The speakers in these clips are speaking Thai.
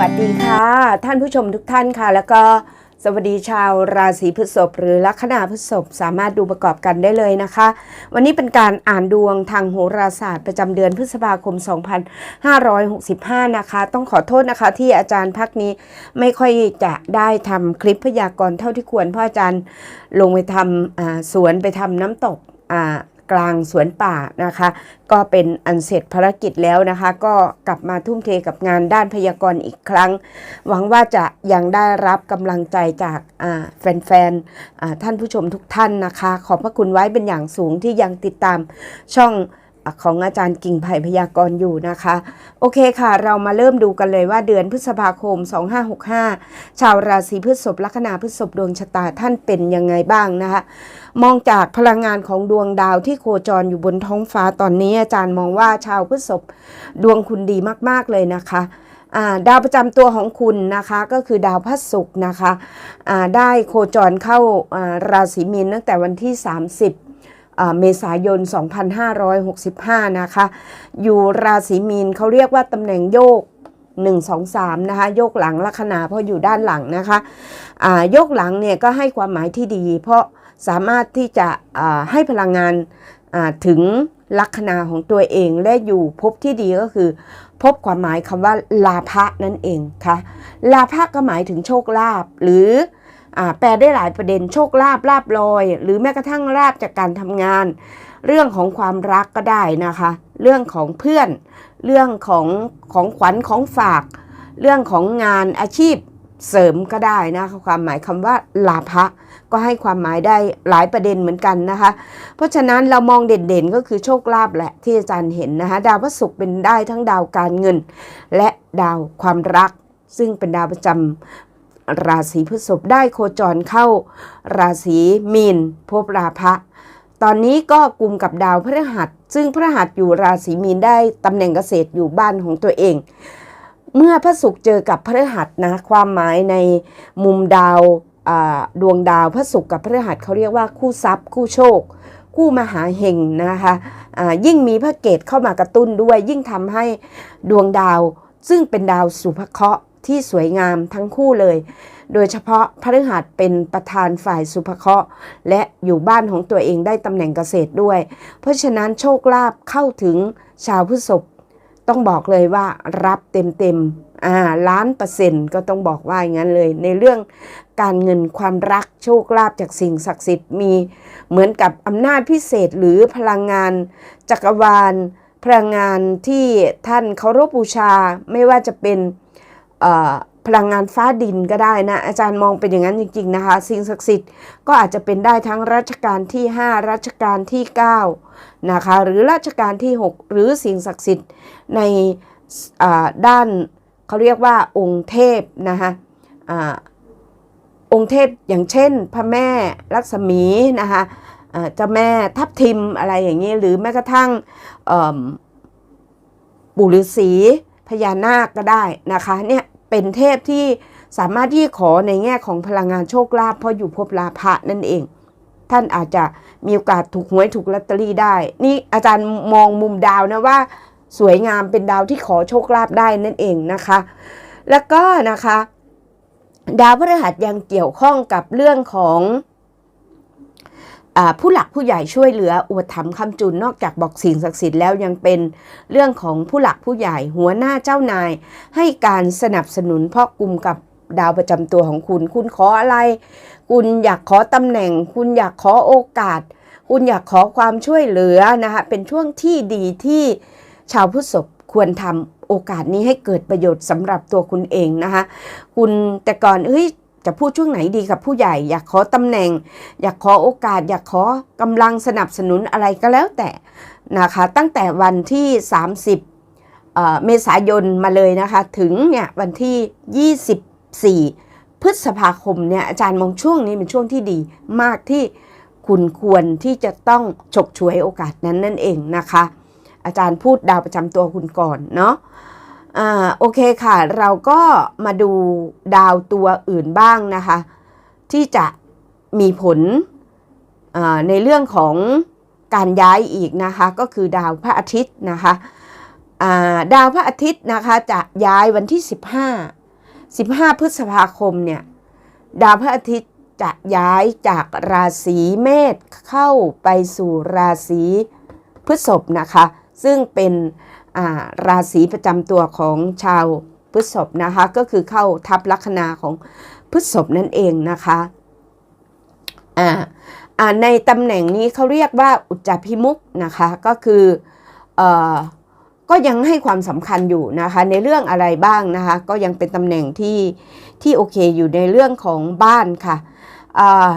วัสดีค่ะ ท่านผู้ชมทุกท่านค่ะ แล้วก็สวัสดีชาวราศีพฤษภหรือลัคนาพฤษภสามารถดูประกอบกันได้เลยนะคะ วันนี้เป็นการอ่านดวงทางโหราศาสตร์ประจำเดือนพฤษภาคม 2565 นะคะ ต้องขอโทษนะคะที่อาจารย์พักนี้ไม่ค่อยจะได้ทำคลิปพยากรณ์เท่าที่ควรเพราะอาจารย์ลงไปทำสวนไปทำน้ำตกอ่า กลางสวนป่านะคะ ก็เป็นอันเสร็จภารกิจแล้วนะคะ ก็กลับมาทุ่มเทกับงานด้านพยากรณ์อีกครั้ง หวังว่าจะยังได้รับกำลังใจจากแฟนๆท่านผู้ชมทุกท่านนะคะ ขอบพระคุณไว้เป็นอย่างสูงที่ยังติดตามช่อง ของอาจารย์กิ่งไผ่พยากรณ์อยู่นะคะ โอเคค่ะ เรามาเริ่มดูกันเลยว่าเดือนพฤษภาคม 2565 ชาวราศีพฤษภลัคนาพฤษภดวงชะตาท่านเป็นยังไงบ้างนะคะ มองจากพลังงานของดวงดาวที่โคจรอยู่บนท้องฟ้าตอนนี้ อาจารย์มองว่าชาวพฤษภดวงคุณดีมากๆเลยนะคะาดาวประจำตัวของคุณนะคะก็คือดาวพระศุกร์นะคะได้โคจรเข้าาราศีมีนตั้งแต่วันที่ 30 เมษายน 2565 นะคะ อยู่ราศีมีนเขาเรียกว่าตำแหน่งโยก 1 2 3 นะคะ โยกหลังลัคนาเพราะอยู่ด้านหลังนะคะโยกหลังเนี่ยก็ให้ความหมายที่ดี เพราะสามารถที่จะให้พลังงานถึงลัคนาของตัวเองและอยู่พบที่ดีก็คือ พบความหมายคำว่าลาภะนั่นเองค่ะลาภะก็หมายถึงโชคลาภหรือ แปลได้หลายประเด็นโชคลาภลาบลอย หรือแม้กระทั่งลาบจากการทำงาน เรื่องของความรักก็ได้นะคะ เรื่องของเพื่อน เรื่องของของขวัญของฝาก เรื่องของงานอาชีพเสริมก็ได้นะคะความหมายคำว่าลาภะก็ให้ความหมายได้หลายประเด็นเหมือนกันนะคะ เพราะฉะนั้นเรามองเด่นๆก็คือโชคลาภแหละที่อาจารย์เห็นนะคะ ดาวพระศุกร์เป็นได้ทั้งดาวการเงิน และดาวความรักซึ่งเป็นดาวประจำ ราศีพฤษภได้โคจรเข้า ราศีมีนภพราภะตอนนี้ก็กลุ่มกับดาวพฤหัส ซึ่งพฤหัสอยู่ราศีมีนได้ตำแหน่งเกษตรอยู่บ้านของตัวเอง เมื่อพระศุกร์เจอกับพฤหัสนะความหมายในมุมดาวดวงดาวพระศุกร์กับพฤหัสเขาเรียกว่าคู่ทรัพย์ คู่โชค คู่มหาเฮงนะคะอ่ายิ่งมีพระเกตเข้ามากระตุ้นด้วย ยิ่งทำให้ดวงดาวซึ่งเป็นดาวสุภเคราะห์ ที่สวยงามทั้งคู่เลย โดยเฉพาะพฤหัสเป็นประธานฝ่ายสุภเคราะห์และอยู่บ้านของตัวเองได้ตำแหน่งเกษตรด้วย เพราะฉะนั้นโชคลาภเข้าถึงชาวพฤษภต้องบอกเลยว่ารับเต็มๆอ่าล้านเปอร์เซ็นต์ก็ต้องบอกว่าอย่างนั้นเลย ในเรื่องการเงินความรักโชคลาภจากสิ่งศักดิ์สิทธิ์มีเหมือนกับอำนาจพิเศษหรือพลังงานจักรวาลพลังงานที่ท่านเคารพบูชาไม่ว่าจะเป็น พลังงานฟ้าดินก็ได้นะอาจารย์มองเป็นอย่างนั้นจริง ๆนะคะ สิ่งศักดิ์สิทธิ์ก็อาจจะเป็นได้ทั้งรัชกาลที่ 5 รัชกาลที่ 9 นะคะ หรือรัชกาลที่ 6 หรือสิ่งศักดิ์สิทธิ์ในด้านเขาเรียกว่าองค์เทพนะคะอ่าองค์เทพอย่างเช่น พระแม่ลักษมีนะคะเจ้าแม่ทับทิมอะไรอย่างนี้ หรือแม้กระทั่งปู่ฤาษี พญานาคก็ได้นะคะเนี่ยเป็นเทพที่สามารถที่ขอในแง่ของพลังงานโชคลาภเพราะอยู่ภพลาภะนั่นเอง ท่านอาจจะมีโอกาสถูกหวยถูกลอตเตอรี่ได้ นี่อาจารย์มองมุมดาวนะว่า สวยงามเป็นดาวที่ขอโชคลาภได้นั่นเองนะคะ แล้วก็นะคะ ดาวพฤหัสยังเกี่ยวข้องกับเรื่องของ ผู้หลักผู้ใหญ่ช่วยเหลืออุปถัมภ์คำจุนนอกจากบอกสิ่งศักดิ์สิทธิ์แล้วยังเป็นเรื่องของผู้หลักผู้ใหญ่หัวหน้าเจ้านาย ให้การสนับสนุนเพราะกลุ่มกับดาวประจำตัวของคุณ คุณขออะไร คุณอยากขอตำแหน่ง คุณอยากขอโอกาส คุณอยากขอความช่วยเหลือนะคะเป็นช่วงที่ดีที่ชาวพุทธศพควรทำโอกาสนี้ให้เกิดประโยชน์สำหรับตัวคุณเองนะคะคุณแต่ก่อนเฮ้ย จะพูดช่วงไหนดีกับผู้ใหญ่ อยากขอตำแหน่ง อยากขอโอกาส อยากขอกำลังสนับสนุนอะไรก็แล้วแต่นะคะตั้งแต่วันที่ 30เอ่อเมษายนมาเลยนะคะถึงเนี่ยวันที่ 24 พฤษภาคมเนี่ยอาจารย์มองช่วงนี้เป็นช่วงที่ดีมากที่คุณควรที่จะต้องฉกฉวยโอกาสนั้นนั่นเองนะคะ อาจารย์พูดดาวประจำตัวคุณก่อนเนาะ อ่าโอเคค่ะ เราก็มาดูดาวตัวอื่นบ้างนะคะ ที่จะมีผลอ่าในเรื่องของการย้ายอีกนะคะ ก็คือดาวพระอาทิตย์นะคะอ่าดาวพระอาทิตย์นะคะจะย้ายวันที่15 พฤษภาคมเนี่ยดาวพระอาทิตย์จะย้ายจากราศีเมษเข้าไปสู่ราศีพฤษภนะคะ ซึ่งเป็น ราศีประจำตัวของชาวพฤษภนะคะก็คือเข้าทับลัคนาของพฤษภนั่นเองนะคะในตำแหน่งนี้เขาเรียกว่าอุจจาพิมุกนะคะก็คืออก็ยังให้ความสำคัญอยู่นะคะในเรื่องอะไรบ้างนะคะก็ยังเป็นตำแหน่งที่ที่โอเคอยู่ในเรื่องของบ้านค่ะอ่า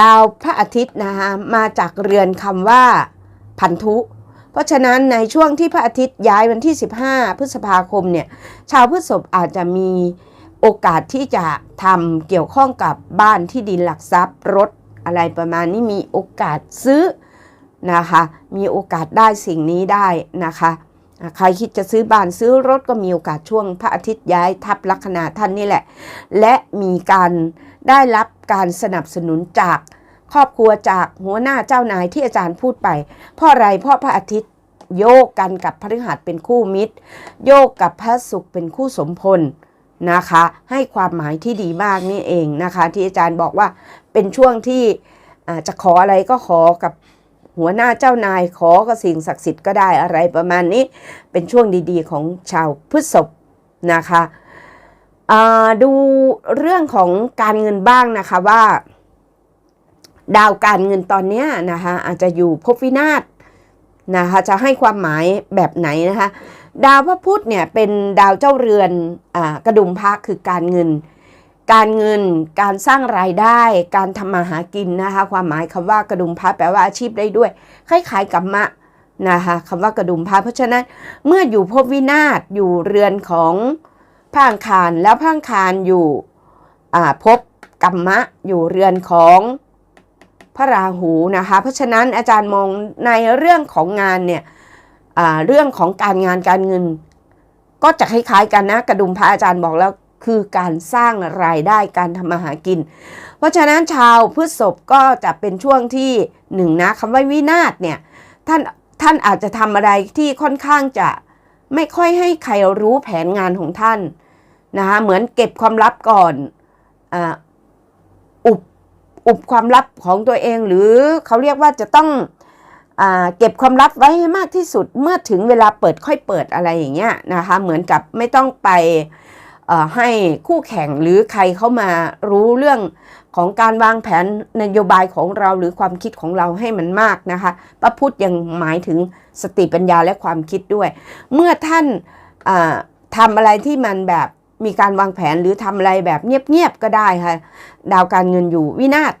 ดาวพระอาทิตย์นะคะมาจากเรือนคำว่าพันธุ ราะฉะนั้นในช่วงที่พระอาทิตย์ย้ายวันที่ 15 พฤษภาคมเนี่ยชาวพฤษภอาจจะมีโอกาสที่จะทำเกี่ยวข้องกับบ้านที่ดินหลักทรัพย์ รถอะไรประมาณนี้มีโอกาสซื้อนะคะมีโอกาสได้สิ่งนี้ได้นะคะอะใครคิดจะซื้อบ้านซื้อรถก็มีโอกาสช่วงพระอาทิตย์ย้ายทับลัคนาท่านนี่แหละ และมีการได้รับการสนับสนุนจาก ครอบครัวจากหัวหน้าเจ้านายที่อาจารย์พูดไปพราะอไรพราะพระอาทิตย์โยกกันกับพฤหัสเป็นคู่มิตร โยกกับพระศุกร์เป็นคู่สมพลนะคะ ให้ความหมายที่ดีมากนี่เองนะคะ ที่อาจารย์บอกว่าเป็นช่วงที่จะขออะไรก็ขอกับหัวหน้าเจ้านายขอกับสิ่งศักดิ์สิทธิ์ก็ได้อะไรประมาณนี้ เป็นช่วงดีๆของชาวพฤษภนะคะดูเรื่องของการเงินบ้างนะคะว่า ดาวการเงินตอนนี้นะคะอาจจะอยู่ภพวินาศนะคะจะให้ความหมายแบบไหนนะคะดาวพระพุธเนี่ยเป็นดาวเจ้าเรือนอกระดุมพระคือการเงิน การเงินการสร้างรายได้ การทำมาหากินนะคะความหมายคำว่ากระดุมพระแปลว่าอาชีพได้ด้วยคล้ายๆกับมะนะคะคำว่ากระดุมพระเพราะฉะนั้นเมื่ออยู่ภพวินาศอยู่เรือนของพังคารแล้วพังคารอยู่ภพกัมมะอยู่เรือนของ พระราหูนะคะ เพราะฉะนั้นอาจารย์มองในเรื่องของงานเนี่ยเรื่องของการงานการเงิน ก็จะคล้ายๆกันนะกระดุมพระอาจารย์บอกแล้วคือการสร้างรายได้การทำมาหากิน เพราะฉะนั้นชาวพฤษภก็จะเป็นช่วงที่หนึ่งนะคำว่าวินาศเนี่ยท่านท่านอาจจะทำอะไรที่ค่อนข้างจะไม่ค่อยให้ใครรู้แผนงานของท่านนะคะเหมือนเก็บความลับก่อนออุบ อุบความลับของตัวเอง หรือเขาเรียกว่าจะต้องอเก็บความลับไว้ให้มากที่สุดเมื่อถึงเวลาเปิดค่อยเปิดอะไรอย่างเงี้ยนะคะ เหมือนกับไม่ต้องไปให้คู่แข่งหรือใครเข้ามารู้เรื่องของการวางแผนนโยบายของเราหรือความคิดของเราให้มันมากนะคะพระพุทธยังหมายถึงสติปัญญาและความคิดด้วย เมื่อท่านทำอะไรที่มันแบบ มีการวางแผนหรือทำอะไรแบบเงียบๆก็ได้ค่ะ ดาวการเงินอยู่วินาศ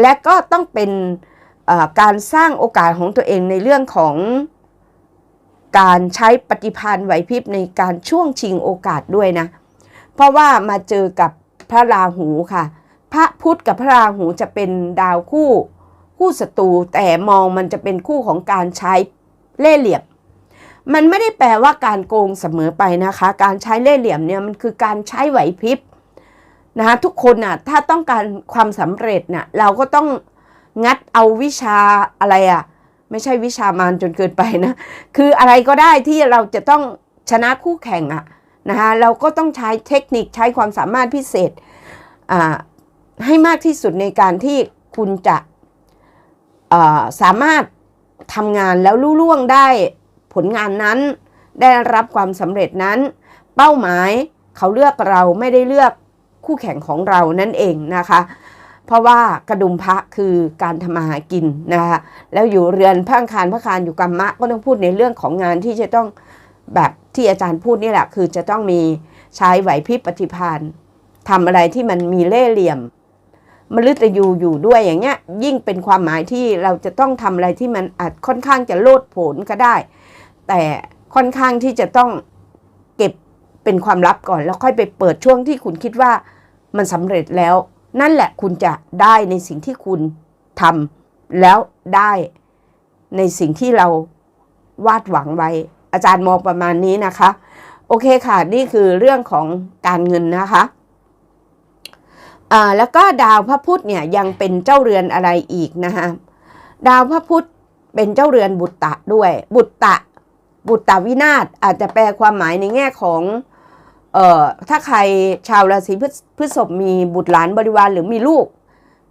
และก็ต้องเป็นการสร้างโอกาสของตัวเองในเรื่องของการใช้ปฏิภาณไหวพริบในการช่วงชิงโอกาสด้วยนะ เพราะว่ามาเจอกับพระราหูค่ะ พระพุธกับพระราหูจะเป็นดาวคู่ คู่ศัตรูแต่มองมันจะเป็นคู่ของการใช้เล่ห์เหลี่ยม มันไม่ได้แปลว่าการโกงเสมอไปนะคะ การใช้เล่ห์เหลี่ยมเนี่ยมันคือการใช้ไหวพริบนะคะทุกคนน่ะถ้าต้องการความสำเร็จน่ะเราก็ต้องงัดเอาวิชาอะไรอะไม่ใช่วิชามารจนเกินไปนะคืออะไรก็ได้ที่เราจะต้องชนะคู่แข่งอะนะคะเราก็ต้องใช้เทคนิคใช้ความสามารถพิเศษอ่าให้มากที่สุดในการที่คุณจะอ่าสามารถทำงานแล้วลุล่วงได้ ลงานนั้น ได้รับความสำเร็จนั้น เป้าหมายเขาเลือกเราไม่ได้เลือกคู่แข่งของเรานั่นเองนะคะ เพราะว่ากระดุมพระคือการทำมาหากินนะคะแล้วอยู่เรือนพระอังคารพระคารอยู่กรรมะก็ต้องพูดในเรื่องของงานที่จะต้องแบบที่อาจารย์พูดนี่แหละคือจะต้องมีใช้ไหวพริบปฏิภาณทำอะไรที่มันมีเล่ห์เหลี่ยมมฤตยูอยู่ด้วยอย่างเงี้ยยิ่งเป็นความหมายที่เราจะต้องทำอะไรที่มันอาจค่อนข้างจะโลดโผนก็ได้ แต่ค่อนข้างที่จะต้องเก็บเป็นความลับก่อน แล้วค่อยไปเปิดช่วงที่คุณคิดว่ามันสำเร็จแล้ว นั่นแหละคุณจะได้ในสิ่งที่คุณทำแล้วได้ในสิ่งที่เราวาดหวังไว้ อาจารย์มองประมาณนี้นะคะ โอเคค่ะ นี่คือเรื่องของการเงินนะคะอ่าแล้วก็ดาวพระพุธเนี่ยยังเป็นเจ้าเรือนอะไรอีกนะคะดาวพระพุธเป็นเจ้าเรือนบุตตะด้วย บุตตะ บุตตวินาศอาจจะแปลความหมายในแง่ของเอ่อถ้าใครชาวราศีพฤพฤษภมีบุตรหลานบริวารหรือมีลูก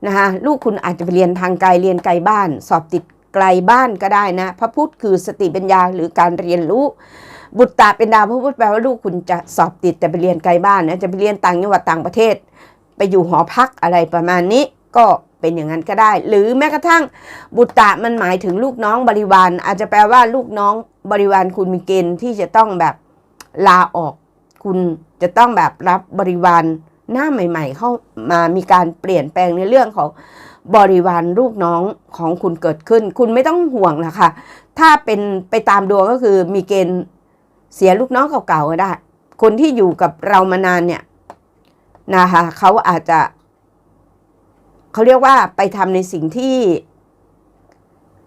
นะคะลูกคุณอาจจะไปเรียนทางไกลเรียนไกลบ้าน สอบติดไกลบ้านก็ได้นะพระพุธคือสติปัญญาหรือการเรียนรู้ บุตรตาเป็นดาวพระพุธแปลว่าลูกคุณจะสอบติดแต่ไปเรียนไกลบ้านนะจะไปเรียนต่างจังหวัดต่างประเทศ ไปอยู่หอพักอะไรประมาณนี้ก็ เป็นอย่างนั้นก็ได้ หรือแม้กระทั่งบุตรตะมันหมายถึงลูกน้องบริวาร อาจจะแปลว่าลูกน้องบริวารคุณมีเกณฑ์ที่จะต้องแบบลาออก คุณจะต้องแบบรับบริวารหน้าใหม่ ๆ เข้ามามีการเปลี่ยนแปลงในเรื่องของบริวารลูกน้องของคุณเกิดขึ้น คุณไม่ต้องห่วงนะคะถ้าเป็นไปตามดวงก็คือมีเกณฑ์เสียลูกน้องเก่าๆก็ได้ คนที่อยู่กับเรามานานเนี่ยนะคะเขาอาจจะ เขาเรียกว่าไปทำในสิ่งที่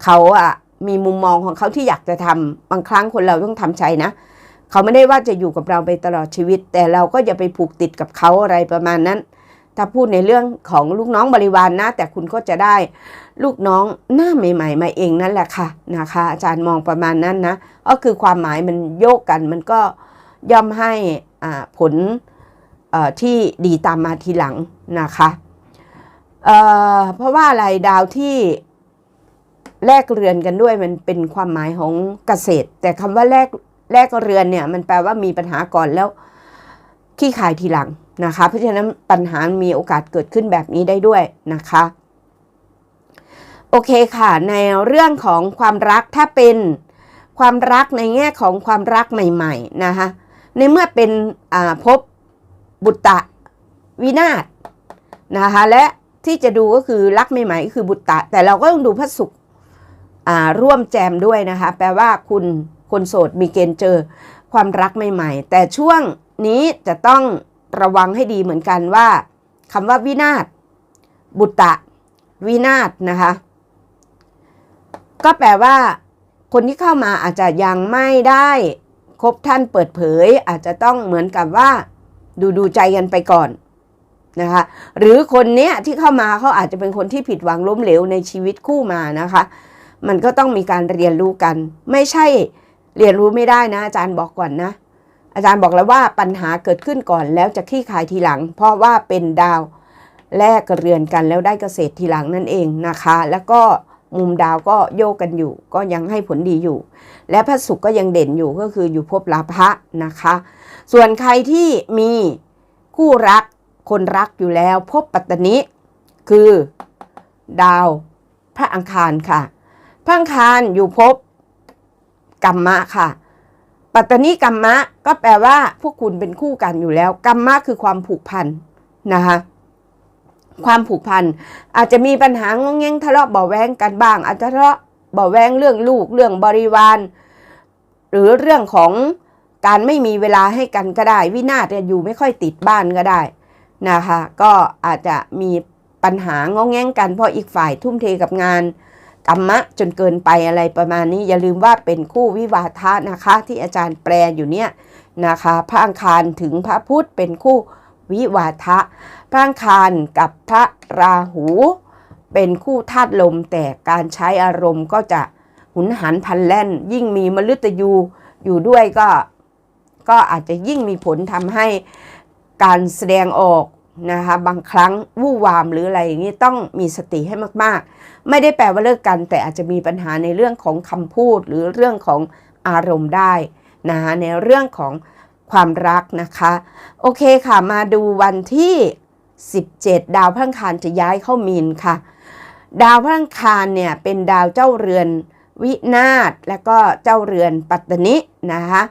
เขาอะมีมุมมองของเขาที่อยากจะทำบางครั้งคนเราต้องทำใจนะเขาไม่ได้ว่าจะอยู่กับเราไปตลอดชีวิต แต่เราก็อย่าไปผูกติดกับเขาอะไรประมาณนั้น ถ้าพูดในเรื่องของลูกน้องบริวารนนะ แต่คุณก็จะได้ลูกน้องหน้าใหม่ ๆ มาเองนั่นแหละค่ะนะคะ อาจารย์มองประมาณนั้นนะก็คือความหมายมันโยกกันมันก็ย่อมให้อ่าผลอ่อที่ดีตามมาทีหลังนะคะ เอ่อเพราะว่าอะไรดาวที่แลกเรือนกันด้วยมันเป็นความหมายของเกษตร แต่คำว่าแลกแลกเรือนเนี่ย มันแปลว่ามีปัญหาก่อนแล้วขี้ขายทีหลังนะคะ เพราะฉะนั้นปัญหามีโอกาสเกิดขึ้นแบบนี้ได้ด้วยนะคะ โอเคค่ะ ในเรื่องของความรักถ้าเป็นความรักในแง่ของความรักใหม่ๆนะคะในเมื่อเป็นอ่าพบุตตะวินาศนะคะและ ที่จะดูก็คือรักใหม่ๆก็คือบุตตะ แต่เราก็ต้องดูพระศุกร์อ่าร่วมแจมด้วยนะคะ แปลว่าคุณคนโสดมีเกณฑ์เจอความรักใหม่ๆ แต่ช่วงนี้จะต้องระวังให้ดีเหมือนกันว่าคำว่าวินาศบุตตะ วินาศนะคะ ก็แปลว่า คนที่เข้ามาอาจจะยังไม่ได้คบท่านเปิดเผย อาจจะต้องเหมือนกับว่า ดูดูใจกันไปก่อน นะคะหรือคนเนี้ยที่เข้ามาเขาอาจจะเป็นคนที่ผิดหวังล้มเหลวในชีวิตคู่มานะคะ มันก็ต้องมีการเรียนรู้กัน ไม่ใช่เรียนรู้ไม่ได้นะ อาจารย์บอกก่อนนะ อาจารย์บอกแล้วว่าปัญหาเกิดขึ้นก่อนแล้วจะคลี่คลายทีหลัง เพราะว่าเป็นดาวแลกเรือนกันแล้วได้เกษตรทีหลังนั่นเองนะคะ แล้วก็มุมดาวก็โยกกันอยู่ ก็ยังให้ผลดีอยู่ และพระศุกร์ก็ยังเด่นอยู่ก็คืออยู่ภพลาภะนะคะ ส่วนใครที่มีคู่รัก คนรักอยู่แล้วภพปัตตนิคือ ดาว พระอังคารค่ะ พระอังคารอยู่ภพกัมมะค่ะ ปัตตนิกัมมะก็แปลว่าพวกคุณเป็นคู่กันอยู่แล้วกัมมะคือความผูกพันนะคะความผูกพันอาจจะมีปัญหางงแงงทะเลาะเบาแวงกันบ้าง อาจจะทะเลาะเบาแวงเรื่องลูกเรื่องบริวาร หรือเรื่องของการไม่มีเวลาให้กันก็ได้ วินาศอยู่ไม่ค่อยติดบ้านก็ได้ นะคะ ก็อาจจะมีปัญหางงแงงกันเพราะอีกฝ่ายทุ่มเทกับงานกรรมะจนเกินไปอะไรประมาณนี้ อย่าลืมว่าเป็นคู่วิวาทะนะคะ ที่อาจารย์แปลอยู่เนี่ยนะคะ พระอังคารถึงพระพุธเป็นคู่วิวาทะ พระอังคารกับพระราหู เป็นคู่ธาตุลมแต่การใช้อารมณ์ก็จะหุนหันพันแล่น ยิ่งมีมฤตยูอยู่ด้วยก็ก็อาจจะยิ่งมีผลทำให้ การแสดงออกนะคะบางครั้งวู่วามหรืออะไรอย่างนี้ต้องมีสติให้มากๆ ไม่ได้แปลว่าเลิกกัน แต่อาจจะมีปัญหาในเรื่องของคำพูดหรือเรื่องของอารมณ์ได้นะคะในเรื่องของความรักนะคะ โอเคค่ะมาดูวันที่ 17 ดาวพระอังคารจะย้ายเข้ามีนค่ะ ดาวพระอังคารเนี่ยเป็นดาวเจ้าเรือนวินาศและก็เจ้าเรือนปัตตนินะคะ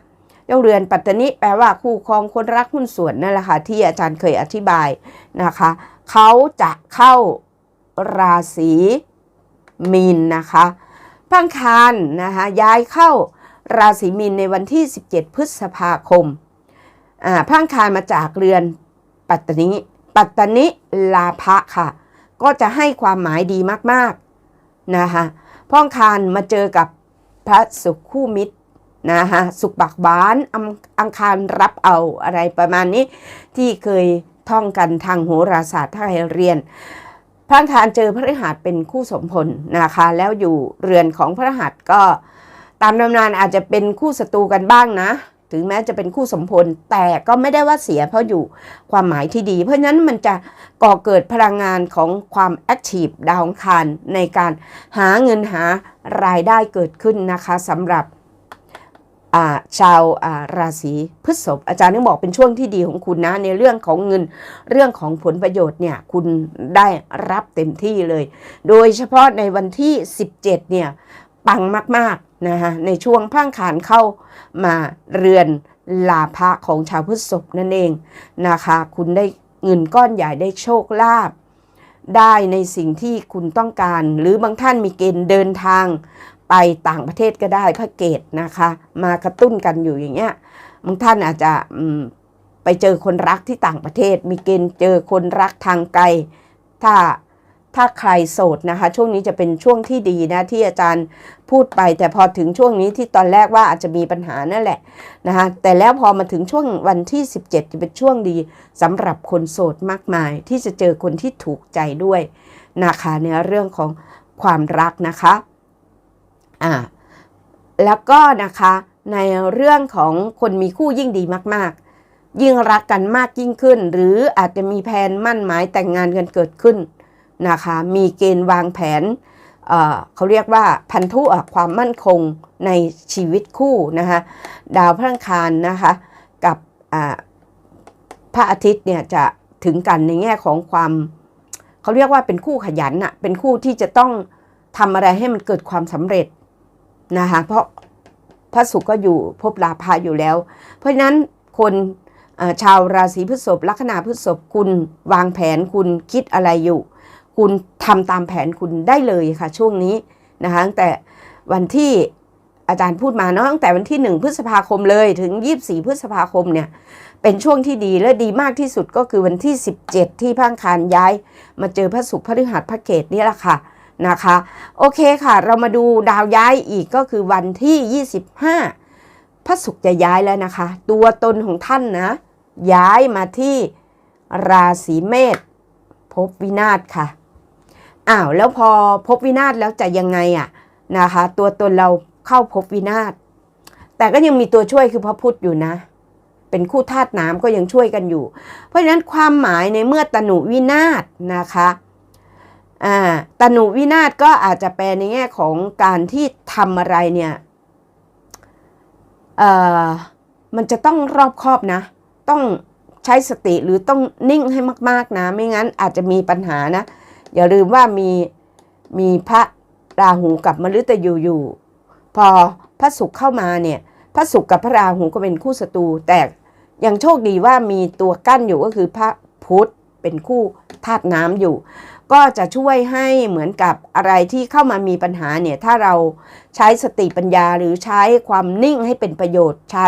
เจ้าเรือนปัตตนิแปลว่าคู่ครองคนรักหุ้นส่วนนั่นแหละค่ะที่อาจารย์เคยอธิบายนะคะเขาจะเข้าราศีมีนนะคะพังคารนะคะย้ายเข้าราศีมีนในวันที่ 17 พฤษภาคมอ่าพังคารมาจากเรือนปัตตนิปัตตนิลาภะค่ะ ก็จะให้ความหมายดีมากๆนะคะพระอังคารมาเจอกับพระสุขคู่มิตร นะคะสุขบักบานอังอังคารรับเอาอะไรประมาณนี้ ที่เคยท่องกันทางโหราศาสตร์ถ้าใครเรียน พระอังคารเจอพระฤหัสเป็นคู่สมพลนะคะแล้วอยู่เรือนของพระฤหัสก็ตามตำนานอาจจะเป็นคู่ศัตรูกันบ้างนะ ถึงแม้จะเป็นคู่สมพลแต่ก็ไม่ได้ว่าเสียเพราะอยู่ความหมายที่ดี เพราะฉะนั้นมันจะก่อเกิดพลังงานของความแอคทีฟดาวอังคารในการหาเงินหารายได้เกิดขึ้นนะคะสำหรับ ชาวาราศีพฤษภอาจารย์นึกบอกเป็นช่วงที่ดีของคุณนะ ในเรื่องของเงินเรื่องของผลประโยชน์เนี่ยคุณได้รับเต็มที่เลย โดยเฉพาะในวันที่ 17 เนี่ยปังมากๆนะคะในช่วงพังขานเข้ามาเรือนลาภะของชาวพฤษภนั่นเองนะคะ คุณได้เงินก้อนใหญ่ได้โชคลาภได้ในสิ่งที่คุณต้องการ หรือบางท่านมีเกณฑ์เดินทาง ไปต่างประเทศก็ได้พระเกตนะคะ มากระตุ้นกันอยู่อย่างเงี้ยบางท่านอาจจะไปเจอคนรักที่ต่างประเทศ มีเกณฑ์เจอคนรักทางไกล ถ้าถ้าใครโสดนะคะ ช่วงนี้จะเป็นช่วงที่ดีนะที่อาจารย์พูดไป แต่พอถึงช่วงนี้ที่ตอนแรกว่าอาจจะมีปัญหานั่นแหละนะคะแต่แล้วพอมาถึงช่วงวันที่ 17 จะเป็นช่วงดีสำหรับคนโสดมากมาย ที่จะเจอคนที่ถูกใจด้วยนะคะในเรื่องของความรักนะคะ อ่าแล้วก็นะคะในเรื่องของคนมีคู่ยิ่งดีมาก ๆ ยิ่งรักกันมากยิ่งขึ้น หรืออาจจะมีแผนมั่นหมายแต่งงานกันเกิดขึ้นนะคะมีเกณฑ์วางแผนเเขาเรียกว่าพันธุความมั่นคงในชีวิตคู่นะคะดาวพระอังคารนะคะกับพระอาทิตย์เนี่ยจะถึงกันในแง่ของความเขาเรียกว่าเป็นคู่ขยันอะเป็นคู่ที่จะต้องทำอะไรให้มันเกิดความสำเร็จ นะคะเพราะพระศุกร์ก็อยู่ภพลาภะอยู่แล้ว เพราะฉะนั้นคนชาวราศีพฤษภลัคนาพฤษภคุณวางแผนคุณคิดอะไรอยู่ คุณทำตามแผนคุณได้เลยค่ะ ช่วงนี้นะคะตั้งแต่วันที่อาจารย์พูดมาเนาะตั้งแต่วันที่ 1 พฤษภาคมเลยถึง 24 พฤษภาคมเนี่ยเป็นช่วงที่ดีและดีมากที่สุดก็คือวันที่ 17 ที่พังคารย้าย มาเจอพระศุกร์พฤหัสพระเกตนี่แหละค่ะ นะคะ โอเคค่ะ เรามาดูดาวย้ายอีกก็คือวันที่ 25 พระศุกร์จะย้ายแล้วนะคะ ตัวตนของท่านนะ ย้ายมาที่ราศีเมษภพวินาศค่ะอ้าวแล้วพอภพวินาศแล้วจะยังไงอะนะคะ ตัวตนเราเข้าภพวินาศแต่ก็ยังมีตัวช่วยคือพระพุทธอยู่นะ เป็นคู่ธาตุน้ำก็ยังช่วยกันอยู่ เพราะฉะนั้นความหมายในเมื่อตนุวินาศนะคะ อ่าตนุวินาศก็อาจจะแปลในแง่ของการที่ทำอะไรเนี่ยเอ่อมันจะต้องรอบคอบนะ ต้องใช้สติหรือต้องนิ่งให้มาก ๆนะ ไม่งั้นอาจจะมีปัญหานะ อย่าลืมว่ามีมีพระราหูกับมฤตยูอยู่พอพระศุกร์เข้ามาเนี่ย พระศุกร์กับพระราหูก็เป็นคู่ศัตรูแต่ยังโชคดีว่ามีตัวกั้นอยู่ก็คือพระพุธเป็นคู่ธาตุน้ำอยู่ ก็จะช่วยให้เหมือนกับอะไรที่เข้ามามีปัญหาเนี่ย ถ้าเราใช้สติปัญญาหรือใช้ความนิ่งให้เป็นประโยชน์ใช้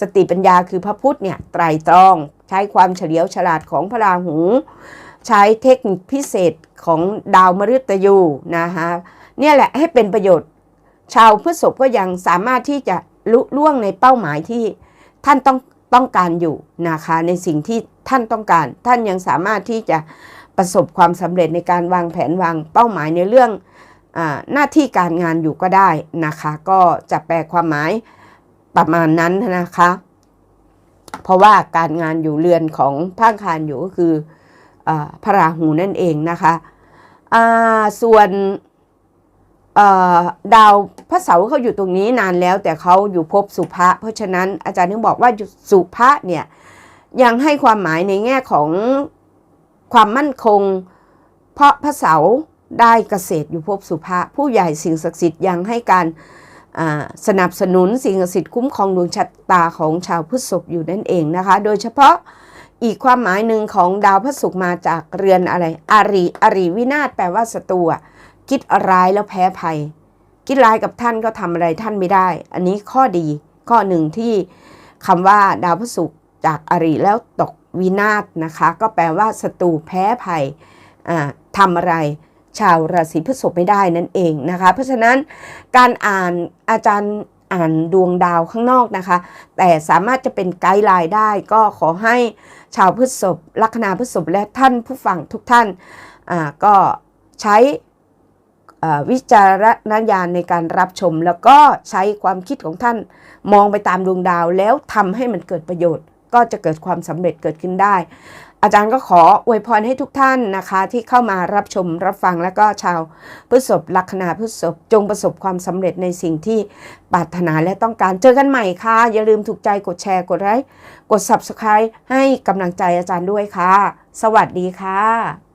สติปัญญาคือพระพุทธเนี่ยไตรตรอง ใช้ความเฉลียวฉลาดของพระราหู ใช้เทคนิคพิเศษของดาวมฤตยูนะคะเนี่ยแหละให้เป็นประโยชน์ ชาวพฤษภก็ยังสามารถที่จะลุล่วงในเป้าหมายที่ท่านต้องต้องการอยู่นะคะในสิ่งที่ท่านต้องการ ท่านยังสามารถที่จะ ประสบความสำเร็จในการวางแผนวางเป้าหมายในเรื่องอหน้าที่การงานอยู่ก็ได้นะคะ ก็จะแปลความหมายประมาณนั้นนะคะ เพราะว่าการงานอยู่เรือนของพระอังคารอยู่ก็คืออพระราหูนั่นเองนะคะส่วนดาวพระเสาร์เขาอยู่ตรงนี้นานแล้ว แต่เขาอยู่ภพสุภะเพราะฉะนั้นอาจารย์ถึงบอกว่าสุภะเนี่ยยังให้ความหมายในแง่ของ ความมั่นคง เพราะพระเสาได้เกษตรอยู่ภพสุภะผู้ใหญ่สิ่งศักดิ์สิทธิ์ยังให้การสนับสนุนสิ่งศักดิ์สิทธิ์คุ้มครองดวงชะตาของชาวพฤษภอยู่นั่นเองนะคะ โดยเฉพาะอีกความหมายหนึ่งของดาวพระศุกร์มาจากเรือนอะไร อารีอารีวินาศแปลว่าศัตรูคิดร้ายแล้วแพ้ภัย คิดร้ายกับท่านก็ทำอะไรท่านไม่ได้ อันนี้ข้อดีข้อหนึ่งที่คำว่าดาวพฤศุกร์จากอาริแล้วตก วินาศนะคะ ก็แปลว่าศัตรูแพ้ภัยทำอะไรชาวราศีพฤษภไม่ได้นั่นเองนะคะ เพราะฉะนั้นการอ่านอาจารย์อ่านดวงดาวข้างนอกนะคะ แต่สามารถจะเป็นไกด์ไลน์ได้ก็ขอให้ชาวพฤษภลัคนาพฤษภและท่านผู้ฟังทุกท่านก็ใช้วิจารณญาณในการรับชม แล้วก็ใช้ความคิดของท่านมองไปตามดวงดาวแล้วทำให้มันเกิดประโยชน์ ก็จะเกิดความสำเร็จเกิดขึ้นได้ อาจารย์ก็ขออวยพรให้ทุกท่านนะคะ ที่เข้ามารับชมรับฟังแล้วก็ชาวพฤษภลัคนาพฤษภจงประสบความสำเร็จในสิ่งที่ปรารถนาและต้องการเจอกันใหม่ค่ะ อย่าลืมถูกใจกดแชร์กดไลค์กด Subscribe ให้กำลังใจอาจารย์ด้วยค่ะ สวัสดีค่ะ